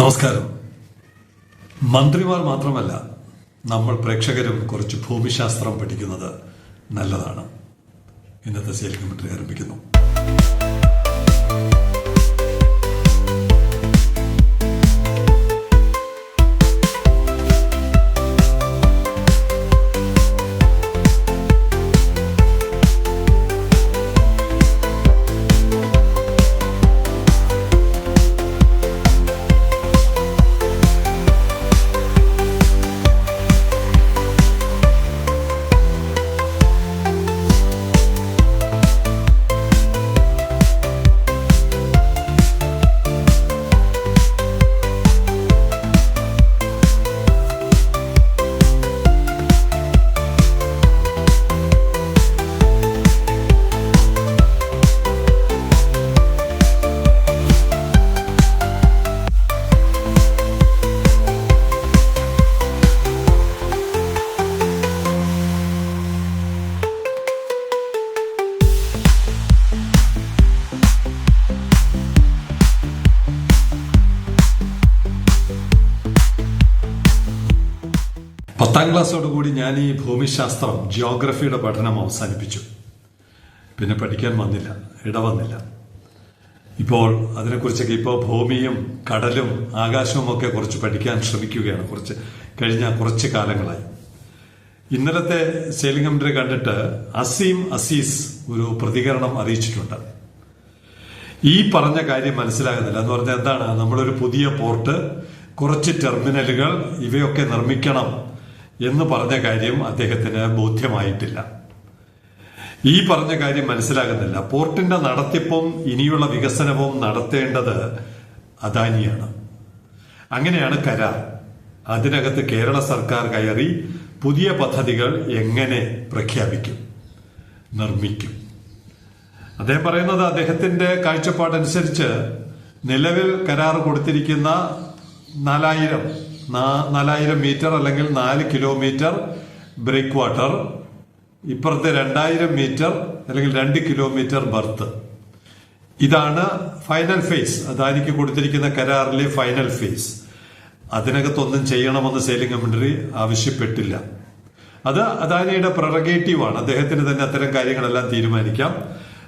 നമസ്കാരം. മന്ത്രിമാർ മാത്രമല്ല നമ്മൾ പ്രേക്ഷകരും കുറച്ച് ഭൂമിശാസ്ത്രം പഠിക്കുന്നത് നല്ലതാണ്. ഇന്നത്തെ സെയിൽ കമ്മിറ്ററി ആരംഭിക്കുന്നു. ക്ലാസ്സോടുകൂടി ഞാൻ ഈ ഭൂമിശാസ്ത്രം ജിയോഗ്രഫിയുടെ പഠനം അവസാനിപ്പിച്ചു. പിന്നെ പഠിക്കാൻ വന്നില്ല ഇടവന്നില്ല ഇപ്പോൾ അതിനെക്കുറിച്ചൊക്കെ ഇപ്പോൾ ഭൂമിയും കടലും ആകാശവും ഒക്കെ കുറച്ച് പഠിക്കാൻ ശ്രമിക്കുകയാണ്. കുറച്ച് കഴിഞ്ഞ കുറച്ച് കാലങ്ങളായി. ഇന്നലത്തെ സെയിലിംഗ് കണ്ടിട്ട് അസീം അസീസ് ഒരു പ്രതികരണം അറിയിച്ചിട്ടുണ്ട്. ഈ പറഞ്ഞ കാര്യം മനസ്സിലാകുന്നില്ല. എന്ന് പറഞ്ഞാൽ എന്താണ്? നമ്മളൊരു പുതിയ പോർട്ട് കുറച്ച് ടെർമിനലുകൾ ഇവയൊക്കെ നിർമ്മിക്കണം എന്ന് പറഞ്ഞ കാര്യം അദ്ദേഹത്തിന് ബോധ്യമായിട്ടില്ല. ഈ പറഞ്ഞ കാര്യം മനസ്സിലാകുന്നില്ല. പോർട്ടിന്റെ നടത്തിപ്പും ഇനിയുള്ള വികസനവും നടത്തേണ്ടത് അദാനിയാണ്. അങ്ങനെയാണ് കരാർ. അതിനകത്ത് കേരള സർക്കാർ കയറി പുതിയ പദ്ധതികൾ എങ്ങനെ പ്രഖ്യാപിക്കും നിർമ്മിക്കും. അദ്ദേഹം പറയുന്നത് അദ്ദേഹത്തിന്റെ കാഴ്ചപ്പാടനുസരിച്ച് നിലവിൽ കരാർ കൊടുത്തിരിക്കുന്ന നാലായിരം നാലായിരം മീറ്റർ അല്ലെങ്കിൽ നാല് കിലോമീറ്റർ ബ്രേക്ക് വാട്ടർ ഇപ്പുറത്തെ രണ്ടായിരം മീറ്റർ അല്ലെങ്കിൽ രണ്ട് കിലോമീറ്റർ ബർത്ത്. ഇതാണ് ഫൈനൽ ഫേസ്. അദാനിക്ക് കൊടുത്തിരിക്കുന്ന കരാറിലെ ഫൈനൽ ഫേസ്. അതിനകത്തൊന്നും ചെയ്യണമെന്ന് സെയിലിംഗ് കമ്പനി ആവശ്യപ്പെട്ടില്ല. അത് അദാനിയുടെ ആണ്. അദ്ദേഹത്തിന് തന്നെ അത്തരം കാര്യങ്ങളെല്ലാം തീരുമാനിക്കാം.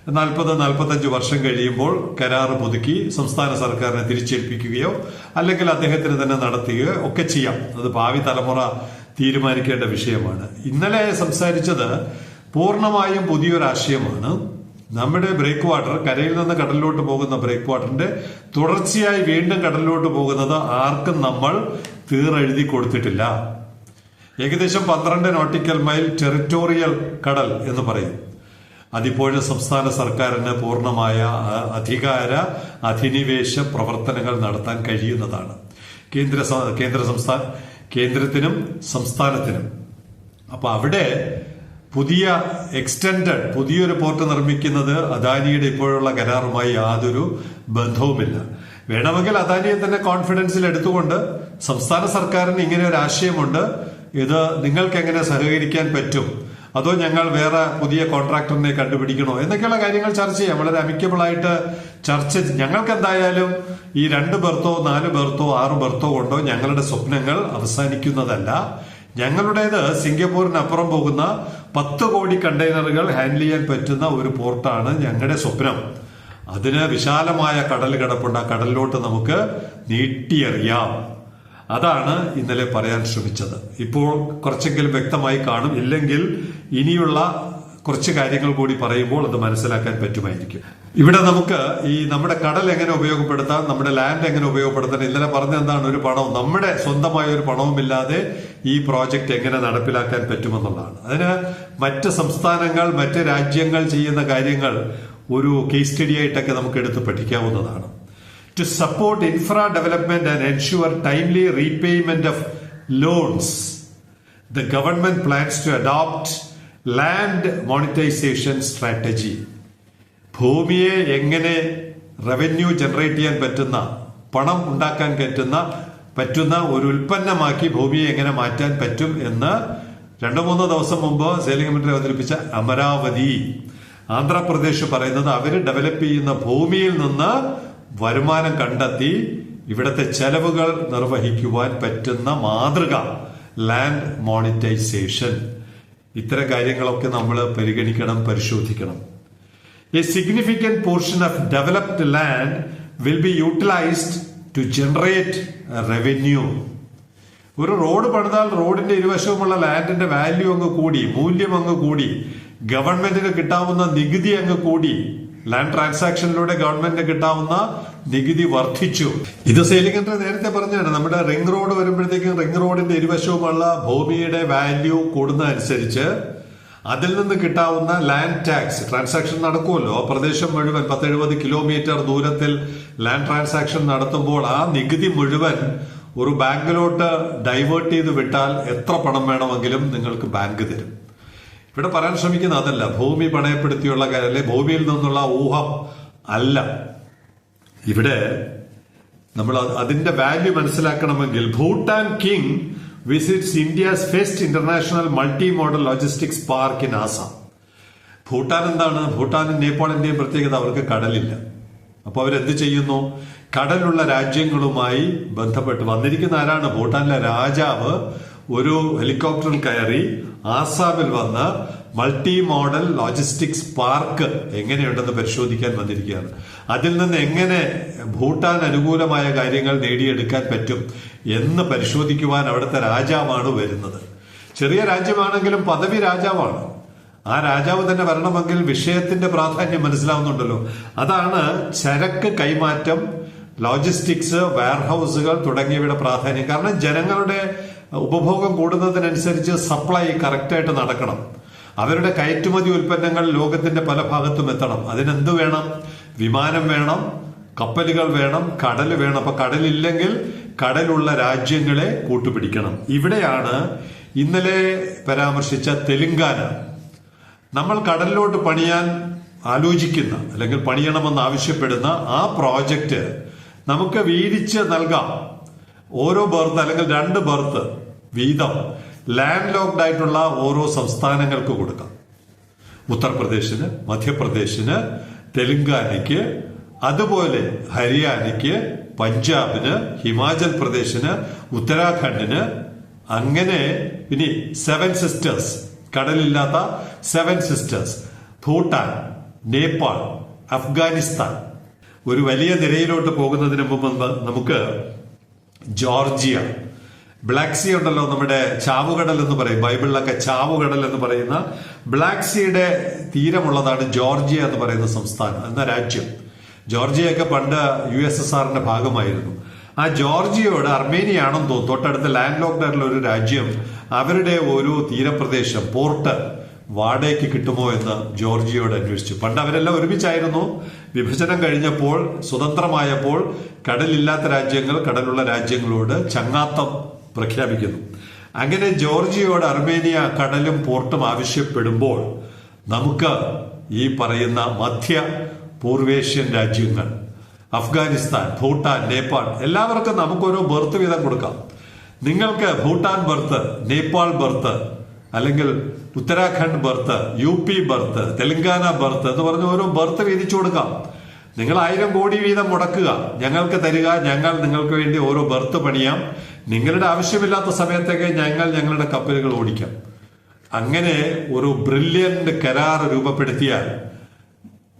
നാൽപ്പത് നാൽപ്പത്തഞ്ച് വർഷം കഴിയുമ്പോൾ കരാർ പുതുക്കി സംസ്ഥാന സർക്കാരിനെ തിരിച്ചേൽപ്പിക്കുകയോ അല്ലെങ്കിൽ അദ്ദേഹത്തിന് തന്നെ നടത്തുകയോ ഒക്കെ ചെയ്യാം. അത് ഭാവി തലമുറ തീരുമാനിക്കേണ്ട വിഷയമാണ്. ഇന്നലെ സംസാരിച്ചത് പൂർണമായും പുതിയൊരാശയമാണ് നമ്മുടെ ബ്രേക്ക് വാട്ടർ കരയിൽ നിന്ന് കടലിലോട്ട് പോകുന്ന ബ്രേക്ക് വാട്ടറിന്റെ തുടർച്ചയായി വീണ്ടും കടലിലോട്ട് പോകുന്നത് ആർക്കും നമ്മൾ തീറെഴുതി കൊടുത്തിട്ടില്ല. ഏകദേശം പന്ത്രണ്ട് നോട്ടിക്കൽ മൈൽ ടെറിറ്റോറിയൽ കടൽ എന്ന് പറയും. അതിപ്പോഴും സംസ്ഥാന സർക്കാരിന് പൂർണമായ അധികാര അധിനിവേശ പ്രവർത്തനങ്ങൾ നടത്താൻ കഴിയുന്നതാണ്. കേന്ദ്ര കേന്ദ്ര സംസ്ഥാന കേന്ദ്രത്തിനും സംസ്ഥാനത്തിനും. അപ്പൊ അവിടെ പുതിയ എക്സ്റ്റൻഡഡ് പുതിയൊരു പോർട്ട് നിർമ്മിക്കുന്നത് അദാനിയുടെ ഇപ്പോഴുള്ള കരാറുമായി യാതൊരു ബന്ധവുമില്ല. വേണമെങ്കിൽ അദാനിയെ തന്നെ കോൺഫിഡൻസിൽ എടുത്തുകൊണ്ട് സംസ്ഥാന സർക്കാരിന് ഇങ്ങനെ ഒരു ആശയമുണ്ട്. ഇത് നിങ്ങൾക്ക് എങ്ങനെ സഹകരിക്കാൻ പറ്റും? അതോ ഞങ്ങൾ വേറെ പുതിയ കോൺട്രാക്ടറിനെ കണ്ടുപിടിക്കണോ? എന്നൊക്കെയുള്ള കാര്യങ്ങൾ ചർച്ച ചെയ്യാം. വളരെ അമിക്കബിൾ ആയിട്ട് ചർച്ച ഞങ്ങൾക്ക് എന്തായാലും ഈ രണ്ട് ബർത്തോ നാല് ബർത്തോ ആറ് ബർത്തോ കൊണ്ടോ ഞങ്ങളുടെ സ്വപ്നങ്ങൾ അവസാനിക്കുന്നതല്ല. ഞങ്ങളുടേത് സിംഗപ്പൂരിനപ്പുറം പോകുന്ന പത്ത് കോടി കണ്ടെയ്നറുകൾ ഹാൻഡിൽ ചെയ്യാൻ പറ്റുന്ന ഒരു പോർട്ടാണ് ഞങ്ങളുടെ സ്വപ്നം. അതിന് വിശാലമായ കടൽ കിടപ്പുണ്ട്. ആ കടലിലോട്ട് നമുക്ക് നീട്ടിയെറിയാം. അതാണ് ഇന്നലെ പറയാൻ ശ്രമിച്ചത്. ഇപ്പോൾ കുറച്ചെങ്കിലും വ്യക്തമായി കാണും. ഇല്ലെങ്കിൽ ഇനിയുള്ള കുറച്ച് കാര്യങ്ങൾ കൂടി പറയുമ്പോൾ അത് മനസ്സിലാക്കാൻ പറ്റുമായിരിക്കും. ഇവിടെ നമുക്ക് ഈ നമ്മുടെ കടൽ എങ്ങനെ ഉപയോഗപ്പെടുത്താം നമ്മുടെ ലാൻഡ് എങ്ങനെ ഉപയോഗപ്പെടുത്താൻ ഇന്നലെ പറഞ്ഞ എന്താണ് ഒരു പണം നമ്മുടെ സ്വന്തമായ ഒരു പണവുമില്ലാതെ ഈ പ്രോജക്റ്റ് എങ്ങനെ നടപ്പിലാക്കാൻ പറ്റുമെന്നുള്ളതാണ്. അതിന് മറ്റ് സംസ്ഥാനങ്ങൾ മറ്റ് രാജ്യങ്ങൾ ചെയ്യുന്ന കാര്യങ്ങൾ ഒരു കേസ് സ്റ്റഡി ആയിട്ടൊക്കെ നമുക്ക് എടുത്ത് പഠിക്കാവുന്നതാണ്. To support infra development and ensure timely repayment of loans, the government plans to adopt land monetization strategy. ഭൂമിയെ എങ്ങനെ റവന്യൂ ജനറേറ്റ് ചെയ്യാൻ പറ്റുന്ന പണം ഉണ്ടാക്കാൻ പറ്റുന്ന പറ്റുന്ന ഒരു ഉൽപ്പന്നമാക്കി ഭൂമിയെ എങ്ങനെ മാറ്റാൻ പറ്റും എന്ന് രണ്ടു മൂന്നോ ദിവസം മുമ്പ് സേലിംഗ് കമ്മിറ്റി അവതരിപ്പിച്ച അമരാവതി ആന്ധ്രാപ്രദേശ് പറയുന്നത് അവർ ഡെവലപ്പ് ചെയ്യുന്ന ഭൂമിയിൽ നിന്ന് വരുമാനം കണ്ടെത്തി ഇവിടുത്തെ ചെലവുകൾ നിർവഹിക്കുവാൻ പറ്റുന്ന മാതൃക ലാൻഡ് മോണിറ്റൈസേഷൻ ഇത്തരം കാര്യങ്ങളൊക്കെ നമ്മൾ പരിഗണിക്കണം പരിശോധിക്കണം. A significant portion of developed land will be utilised to generate revenue ഒരു റോഡ് പണിതാൽ റോഡിന്റെ ഇരുവശവുമുള്ള ലാൻഡിന്റെ വാല്യൂ അങ്ങ് കൂടി മൂല്യം അങ്ങ് കൂടി ഗവൺമെന്റിന് കിട്ടാവുന്ന നികുതി അങ്ങ് കൂടി. ലാൻഡ് ട്രാൻസാക്ഷനിലൂടെ ഗവൺമെന്റിന് കിട്ടാവുന്ന നികുതി വർദ്ധിച്ചു. ഇത് സെയിലിംഗന്റെ നേരത്തെ പറഞ്ഞാണ് നമ്മുടെ റിംഗ് റോഡ് വരുമ്പോഴത്തേക്കും റിംഗ് റോഡിന്റെ ഇരുവശവുമുള്ള ഭൂമിയുടെ വാല്യൂ കൂടുന്നതനുസരിച്ച് അതിൽ നിന്ന് കിട്ടാവുന്ന ലാൻഡ് ടാക്സ് ട്രാൻസാക്ഷൻ നടക്കുമല്ലോ. ആ പ്രദേശം മുഴുവൻ പത്തെഴുപത് കിലോമീറ്റർ ദൂരത്തിൽ ലാൻഡ് ട്രാൻസാക്ഷൻ നടത്തുമ്പോൾ ആ നികുതി മുഴുവൻ ഒരു ബാങ്കിലോട്ട് ഡൈവേർട്ട് ചെയ്ത് വിട്ടാൽ എത്ര പണം വേണമെങ്കിലും നിങ്ങൾക്ക് ബാങ്ക് തരും. ഇവിടെ പറയാൻ ശ്രമിക്കുന്ന അതല്ല. ഭൂമി പണയപ്പെടുത്തിയുള്ള കാര്യം അല്ലെ ഭൂമിയിൽ നിന്നുള്ള ഊഹം അല്ല. ഇവിടെ നമ്മൾ അതിന്റെ വാല്യൂ മനസ്സിലാക്കണമെങ്കിൽ Bhutan king visits India's first international multi modal logistics park in Assam Bhutan എന്താണ്? ഭൂട്ടാനും നേപ്പാളിന്റെയും പ്രത്യേകത അവർക്ക് കടലില്ല. അപ്പൊ അവരെന്ത് ചെയ്യുന്നു? കടലുള്ള രാജ്യങ്ങളുമായി ബന്ധപ്പെട്ട് വന്നിരിക്കുന്ന ആരാണ്? ഭൂട്ടാനിലെ രാജാവ് ഒരു ഹെലികോപ്റ്ററിൽ കയറി ആസാമിൽ വന്ന് മൾട്ടി മോഡൽ ലോജിസ്റ്റിക്സ് പാർക്ക് എങ്ങനെയുണ്ടെന്ന് പരിശോധിക്കാൻ വന്നിരിക്കുകയാണ്. അതിൽ നിന്ന് എങ്ങനെ ഭൂട്ടാൻ അനുകൂലമായ കാര്യങ്ങൾ നേടിയെടുക്കാൻ പറ്റും എന്ന് പരിശോധിക്കുവാൻ അവിടുത്തെ രാജാവാണ് വരുന്നത്. ചെറിയ രാജ്യമാണെങ്കിലും പദവി രാജാവാണ്. ആ രാജാവ് തന്നെ വരണമെങ്കിൽ വിഷയത്തിന്റെ പ്രാധാന്യം മനസ്സിലാവുന്നുണ്ടല്ലോ. അതാണ് ചരക്ക് കൈമാറ്റം ലോജിസ്റ്റിക്സ് വെയർഹൌസുകൾ തുടങ്ങിയവയുടെ പ്രാധാന്യം. കാരണം ജനങ്ങളുടെ ഉപഭോഗം കൂടുന്നതിനനുസരിച്ച് സപ്ലൈ കറക്റ്റായിട്ട് നടക്കണം. അവരുടെ കയറ്റുമതി ഉൽപ്പന്നങ്ങൾ ലോകത്തിന്റെ പല ഭാഗത്തും എത്തണം. അതിനെന്ത് വേണം? വിമാനം വേണം കപ്പലുകൾ വേണം കടൽ വേണം. അപ്പൊ കടലില്ലെങ്കിൽ കടലുള്ള രാജ്യങ്ങളെ കൂട്ടുപിടിക്കണം. ഇവിടെയാണ് ഇന്നലെ പരാമർശിച്ച തെലുങ്കാന. നമ്മൾ കടലിലോട്ട് പണിയാൻ ആലോചിക്കുന്ന അല്ലെങ്കിൽ പണിയണമെന്ന് ആവശ്യപ്പെടുന്ന ആ പ്രോജക്റ്റ് നമുക്ക് വീതിച്ച് നൽകാം. ഓരോ ബർത്ത് അല്ലെങ്കിൽ രണ്ട് ബർത്ത് വീതം ലാൻഡ് ലോക്ഡ് ആയിട്ടുള്ള ഓരോ സംസ്ഥാനങ്ങൾക്ക് കൊടുക്കാം. ഉത്തർപ്രദേശിന് മധ്യപ്രദേശിന് തെലുങ്കാനയ്ക്ക് അതുപോലെ ഹരിയാനയ്ക്ക് പഞ്ചാബിന് ഹിമാചൽ പ്രദേശിന് ഉത്തരാഖണ്ഡിന് അങ്ങനെ ഇനി സെവൻ സിസ്റ്റേഴ്സ് കടലില്ലാത്ത സെവൻ സിസ്റ്റേഴ്സ് ഭൂട്ടാൻ നേപ്പാൾ അഫ്ഗാനിസ്ഥാൻ. ഒരു വലിയ നിരയിലോട്ട് പോകുന്നതിന് മുമ്പ് നമുക്ക് ജോർജിയ ബ്ലാക്ക് സീ ഉണ്ടല്ലോ നമ്മുടെ ചാവുകടൽ എന്ന് പറയും. ബൈബിളിലൊക്കെ ചാവുകടൽ എന്ന് പറയുന്ന ബ്ലാക്ക് സീയുടെ തീരമുള്ളതാണ് ജോർജിയ എന്ന് പറയുന്ന സംസ്ഥാനം എന്ന രാജ്യം. ജോർജിയൊക്കെ പണ്ട് യു എസ് എസ് ആറിന്റെ ഭാഗമായിരുന്നു. ആ ജോർജിയയോട് അർമേനിയ ആണെന്ന് തോന്നുന്നു. തൊട്ടടുത്ത ലാൻഡ് ആയിട്ടുള്ള ഒരു രാജ്യം അവരുടെ ഒരു തീരപ്രദേശം പോർട്ട് വാടകയ്ക്ക് കിട്ടുമോ എന്ന് ജോർജിയോട് അന്വേഷിച്ചു. പണ്ട് അവരെല്ലാം ഒരുമിച്ചായിരുന്നു. വിഭജനം കഴിഞ്ഞപ്പോൾ സ്വതന്ത്രമായപ്പോൾ കടലില്ലാത്ത രാജ്യങ്ങൾ കടലുള്ള രാജ്യങ്ങളോട് ചങ്ങാത്തം പ്രഖ്യാപിക്കുന്നു. അങ്ങനെ ജോർജിയയോട് അർമേനിയ കടലും പോർട്ടും ആവശ്യപ്പെടുമ്പോൾ നമുക്ക് ഈ പറയുന്ന മധ്യ പൂർവേഷ്യൻ രാജ്യങ്ങൾ അഫ്ഗാനിസ്ഥാൻ ഭൂട്ടാൻ നേപ്പാൾ എല്ലാവർക്കും നമുക്കൊരു ബർത്ത് വീതം കൊടുക്കാം. നിങ്ങൾക്ക് ഭൂട്ടാൻ ബർത്ത് നേപ്പാൾ ബർത്ത് അല്ലെങ്കിൽ Uttarakhand berth U P berth Telangana berth എന്ന് പറഞ്ഞ് ഓരോ ബർത്ത് വീതിച്ചു കൊടുക്കാം. നിങ്ങൾ ആയിരം കോടി വീതം മുടക്കുക. ഞങ്ങൾക്ക് തരിക ഞങ്ങൾ നിങ്ങൾക്ക് വേണ്ടി ഓരോ ബർത്ത് പണിയാം. നിങ്ങളുടെ ആവശ്യമില്ലാത്ത സമയത്തൊക്കെ ഞങ്ങൾ ഞങ്ങളുടെ കപ്പലുകൾ ഓടിക്കാം. അങ്ങനെ ഒരു ബ്രില്യന്റ് കരാർ രൂപപ്പെടുത്തിയാൽ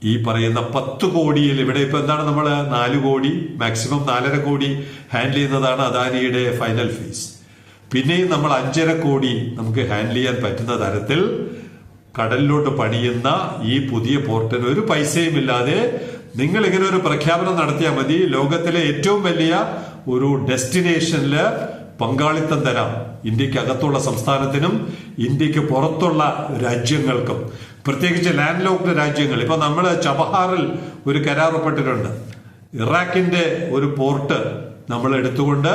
ഈ പറയുന്ന പത്ത് കോടിയിൽ ഇവിടെ ഇപ്പൊ എന്താണ് നമ്മൾ നാല് കോടി മാക്സിമം നാലര കോടി ഹാൻഡിൽ ചെയ്യുന്നതാണ് അദാനിയുടെ ഫൈനൽ ഫീസ് പിന്നെയും നമ്മൾ അഞ്ചര കോടി നമുക്ക് ഹാൻഡിൽ ചെയ്യാൻ പറ്റുന്ന തരത്തിൽ കടലിലോട്ട് പണിയുന്ന ഈ പുതിയ പോർട്ടിന് ഒരു പൈസയും ഇല്ലാതെ നിങ്ങൾ ഇങ്ങനെ ഒരു പ്രഖ്യാപനം നടത്തിയാൽ മതി. ലോകത്തിലെ ഏറ്റവും വലിയ ഒരു ഡെസ്റ്റിനേഷനിൽ പങ്കാളിത്തം തരാം. ഇന്ത്യയ്ക്ക് അകത്തുള്ള സംസ്ഥാനത്തിനും ഇന്ത്യയ്ക്ക് പുറത്തുള്ള രാജ്യങ്ങൾക്കും. പ്രത്യേകിച്ച് ലാൻഡ് ലോക്ക്ഡ് രാജ്യങ്ങൾ. ഇപ്പൊ നമ്മൾ ചബഹാറിൽ ഒരു കരാർ ഒപ്പിട്ടിട്ടുണ്ട്. ഇറാഖിന്റെ ഒരു പോർട്ട് നമ്മൾ എടുത്തുകൊണ്ട്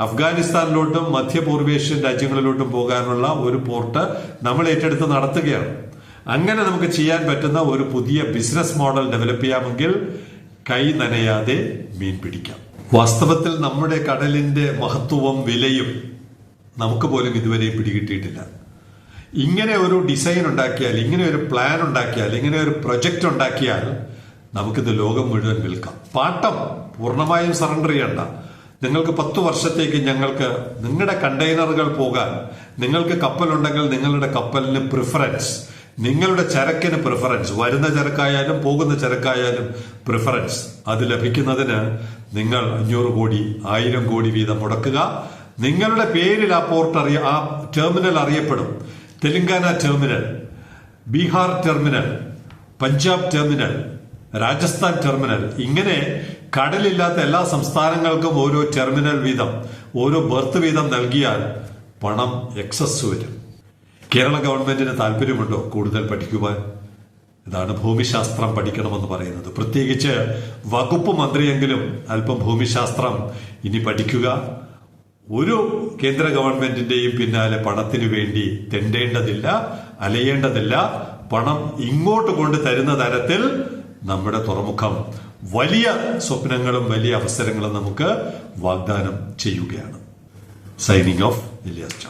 അഫ്ഗാനിസ്ഥാനിലോട്ടും മധ്യപൂർവേഷ്യൻ രാജ്യങ്ങളിലോട്ടും പോകാനുള്ള ഒരു പോർട്ട് നമ്മൾ ഏറ്റെടുത്ത് നടത്തുകയാണ്. അങ്ങനെ നമുക്ക് ചെയ്യാൻ പറ്റുന്ന ഒരു പുതിയ ബിസിനസ് മോഡൽ ഡെവലപ്പ് ചെയ്യാമെങ്കിൽ കൈ നനയാതെ മീൻ പിടിക്കാം. വാസ്തവത്തിൽ നമ്മുടെ കടലിന്റെ മഹത്വവും വിലയും നമുക്ക് പോലും ഇതുവരെ പിടികിട്ടിയിട്ടില്ല. ഇങ്ങനെ ഒരു ഡിസൈൻ ഉണ്ടാക്കിയാൽ ഇങ്ങനെ ഒരു പ്ലാൻ ഉണ്ടാക്കിയാൽ ഇങ്ങനെ ഒരു പ്രൊജക്റ്റ് ഉണ്ടാക്കിയാൽ നമുക്കിത് ലോകം മുഴുവൻ വിൽക്കാം. പാട്ടം പൂർണമായും സറണ്ടർ ചെയ്യണ്ട. നിങ്ങൾക്ക് പത്തു വർഷത്തേക്ക് ഞങ്ങൾക്ക് നിങ്ങളുടെ കണ്ടെയ്നറുകൾ പോകാൻ നിങ്ങൾക്ക് കപ്പലുണ്ടെങ്കിൽ നിങ്ങളുടെ കപ്പലിന് പ്രിഫറൻസ് നിങ്ങളുടെ ചരക്കിന് പ്രിഫറൻസ് വരുന്ന ചരക്കായാലും പോകുന്ന ചരക്കായാലും പ്രിഫറൻസ് അത് ലഭിക്കുന്നതിന് നിങ്ങൾ അഞ്ഞൂറ് കോടി ആയിരം കോടി വീതം മുടക്കുക. നിങ്ങളുടെ പേരിൽ ആ പോർട്ട് അറിയ ആ terminal അറിയപ്പെടും. Telangana terminal Bihar terminal Punjab terminal Rajasthan terminal ഇങ്ങനെ കടലില്ലാത്ത എല്ലാ സംസ്ഥാനങ്ങൾക്കും ഓരോ ടെർമിനൽ വീതം ഓരോ ബർത്ത് വീതം നൽകിയാൽ പണം എക്സസ് വരും. കേരള ഗവൺമെന്റിന് താല്പര്യമുണ്ടോ കൂടുതൽ പഠിക്കുവാൻ? ഇതാണ് ഭൂമിശാസ്ത്രം പഠിക്കണമെന്ന് പറയുന്നത്. പ്രത്യേകിച്ച് വകുപ്പ് മന്ത്രിയെങ്കിലും അല്പം ഭൂമിശാസ്ത്രം ഇനി പഠിക്കുക. ഒരു കേന്ദ്ര ഗവൺമെന്റിന്റെയും പിന്നാലെ പണത്തിനു വേണ്ടി തെണ്ടേണ്ടതില്ല അലയേണ്ടതില്ല. പണം ഇങ്ങോട്ട് കൊണ്ട് തരുന്ന തരത്തിൽ നമ്മുടെ തുറമുഖം വലിയ സ്വപ്നങ്ങളും വലിയ അവസരങ്ങളും നമുക്ക് വാഗ്ദാനം ചെയ്യുകയാണ്. Signing off Ilyas